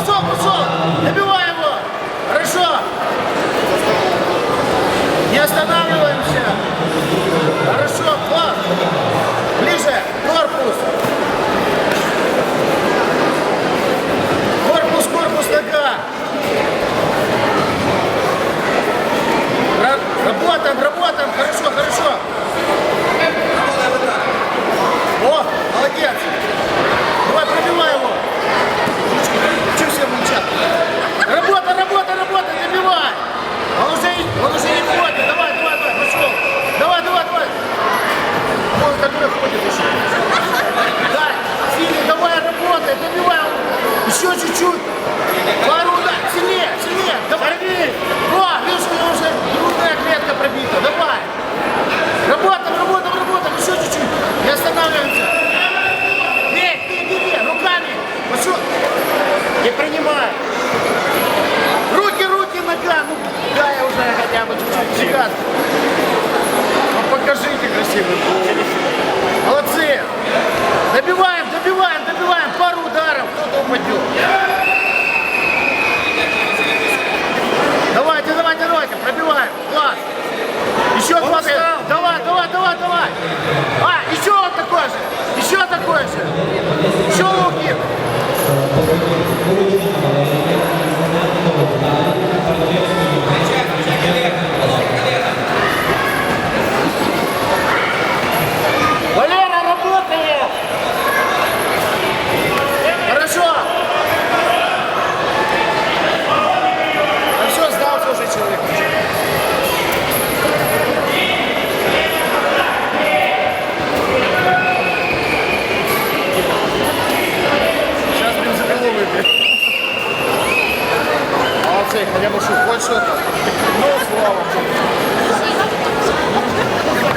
пошел, пошел! Добивай его! Хорошо! Не останавливаемся! Хорошо, класс! Ближе! Корпус! Корпус, корпус, нога! Работаем, работаем! Хорошо, хорошо! О, молодец! Еще чуть-чуть. Пару удар, сильнее, сильнее. Давай. О, видишь, у него уже грудная клетка пробита. Давай. Работаем, работаем, работаем. Еще чуть-чуть. Не останавливаемся. Бей, бей, бей, бей, руками. Пошел. Не принимай. Руки, руки, нога. Ну, дай уже хотя бы чуть-чуть. Ну, покажите красивый